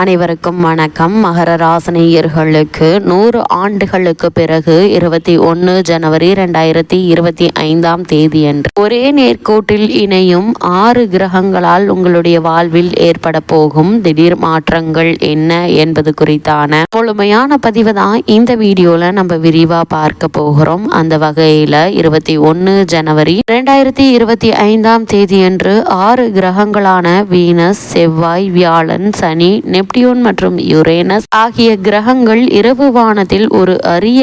அனைவருக்கும் வணக்கம். மகர ராசினியர்களுக்கு நூறு ஆண்டுகளுக்கு பிறகு இருபத்தி ஒன்று ஜனவரி ரெண்டாயிரத்தி இருபத்தி ஐந்தாம் தேதியன்று. ஒரே நேர்கோட்டில் இணையும் ஆறு கிரகங்களால் உங்களுடைய வாழ்வில் ஏற்பட போகும் திடீர் மாற்றங்கள் என்ன என்பது குறித்தான முழுமையான பதிவு தான் இந்த வீடியோல நம்ம விரிவா பார்க்க போகிறோம். அந்த வகையில இருபத்தி ஒன்று ஜனவரி ரெண்டாயிரத்தி இருபத்தி ஐந்தாம் தேதியன்று ஆறு கிரகங்களான வீனஸ் செவ்வாய் வியாழன் சனி நெப்டியூன் மற்றும் யுரேனஸ் ஆகிய கிரகங்கள் இரவு வானத்தில் ஒரு அரிய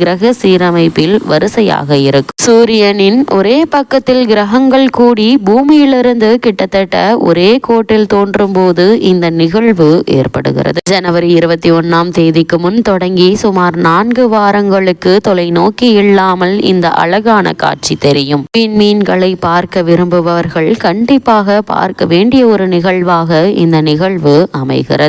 கிரக சீரமைப்பில் வரிசையாக இருக்கும் சூரியனின் ஒரே பக்கத்தில் கிரகங்கள் கூடி பூமியிலிருந்து கிட்டத்தட்ட ஒரே கோட்டில் தோன்றும் போது இந்த நிகழ்வு ஏற்படுகிறது. ஜனவரி இருபத்தி ஒன்னாம் தேதிக்கு முன் தொடங்கி சுமார் நான்கு வாரங்களுக்கு தொலைநோக்கி இல்லாமல் இந்த அழகான காட்சி தெரியும். மீன்களை பார்க்க விரும்புபவர்கள் கண்டிப்பாக பார்க்க வேண்டிய ஒரு நிகழ்வாக இந்த நிகழ்வு அமைகிறது.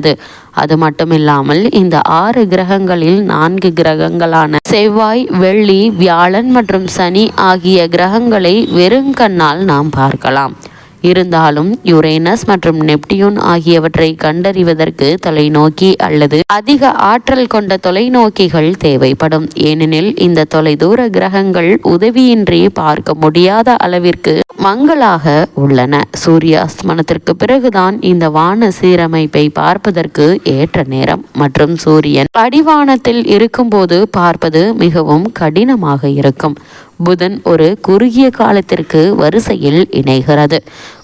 அது மட்டுமில்லாமல் இந்த ஆறு கிரகங்களில் நான்கு கிரகங்களான செவ்வாய் வெள்ளி வியாழன் மற்றும் சனி ஆகிய கிரகங்களை வெறுங்கண்ணால் நாம் பார்க்கலாம். இருந்தாலும் யுரேனஸ் மற்றும் நெப்டியூன் ஆகியவற்றை கண்டறிவதற்கு தொலைநோக்கி அல்லது அதிக ஆற்றல் கொண்ட தொலைநோக்கிகள் தேவைப்படும். ஏனெனில் இந்த தொலைதூர கிரகங்கள் உதவியின்றி பார்க்க முடியாத அளவிற்கு மங்களாக உள்ளன. சூரிய அஸ்தமனத்திற்கு பிறகுதான் இந்த வான சீரமைப்பை பார்ப்பதற்கு ஏற்ற நேரம். மற்றும் சூரியன் அடிவானத்தில் இருக்கும்போது பார்ப்பது மிகவும் கடினமாக இருக்கும். புதன் ஒரு குறுகிய காலத்திற்கு வரிசையில் இணைகிறது.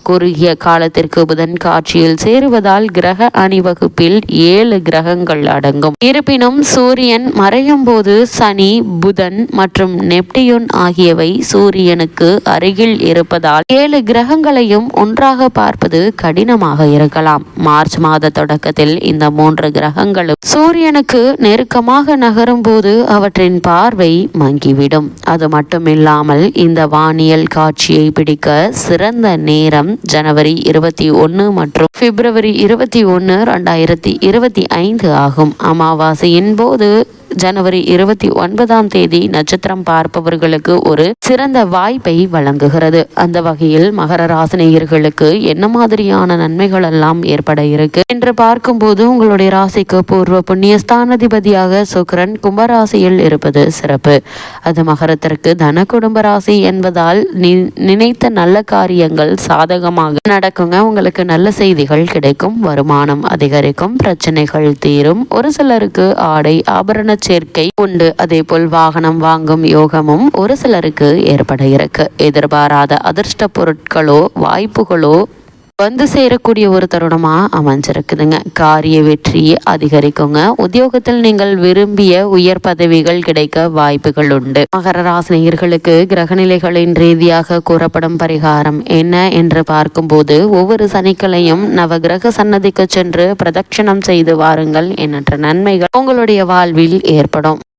குறுகிய காலத்திற்கு புதன் காட்சியில் சேருவதால் கிரக அணிவகுப்பில் ஏழு கிரகங்கள் அடங்கும். இருப்பினும் சூரியன் மறையும் போது சனி புதன் மற்றும் நெப்டியூன் ஆகியவை சூரியனுக்கு அருகில் இருப்பதால் ஏழு கிரகங்களையும் ஒன்றாக பார்ப்பது கடினமாக இருக்கலாம். மார்ச் மாத தொடக்கத்தில் இந்த மூன்று கிரகங்களும் சூரியனுக்கு நெருக்கமாக நகரும் போது அவற்றின் பார்வை மங்கிவிடும். அது மட்டுமில்லாமல் இந்த வானியல் காட்சியை பிடிக்க சிறந்த நேரம் ஜனவரி இருபத்தி ஒன்று மற்றும் பிப்ரவரி இருபத்தி ஒன்று ரெண்டாயிரத்தி இருபத்தி ஐந்து ஆகும். அமாவாசையின் போது ஜனவரி இருபத்தி ஒன்பதாம் தேதி நட்சத்திரம் பார்ப்பவர்களுக்கு ஒரு சிறந்த வாய்ப்பை வழங்குகிறது. அந்த வகையில் மகர ராசினியர்களுக்கு என்ன மாதிரியான நன்மைகள் எல்லாம் ஏற்பட இருக்கு என்று பார்க்கும்போது உங்களுடைய ராசிக்கு பூர்வ புண்ணிய ஸ்தானாதிபதியாக சுக்கிரன் கும்பராசியில் இருப்பது சிறப்பு. அது மகரத்திற்கு தன குடும்ப ராசி என்பதால் நி- நினைத்த நல்ல காரியங்கள் சாதகமாக நடக்குங்க. உங்களுக்கு நல்ல செய்திகள் கிடைக்கும் வருமானம் அதிகரிக்கும் பிரச்சனைகள் தீரும். ஒரு சிலருக்கு ஆடை ஆபரண சேர்க்கை உண்டு. அதே போல் வாகனம் வாங்கும் யோகமும் ஒரு சிலருக்கு ஏற்பட இருக்கு. எதிர்பாராத அதிர்ஷ்ட பொருட்களோ வாய்ப்புகளோ வந்து சேரக்கூடிய ஒரு தருணமா அமைஞ்சிருக்குதுங்க. காரிய வெற்றி அதிகரிக்குங்க. உத்தியோகத்தில் நீங்கள் விரும்பிய உயர் பதவிகள் கிடைக்க வாய்ப்புகள் உண்டு. மகர ராசினியர்களுக்கு கிரகநிலைகளின் ரீதியாக கூறப்படும் பரிகாரம் என்ன என்று பார்க்கும்போது ஒவ்வொரு சனிக்கிழையும் நவகிரக சன்னதிக்கு சென்று பிரதட்சணம் செய்து வாருங்கள் எண்ணற்ற நன்மைகள் உங்களுடைய வாழ்வில் ஏற்படும்.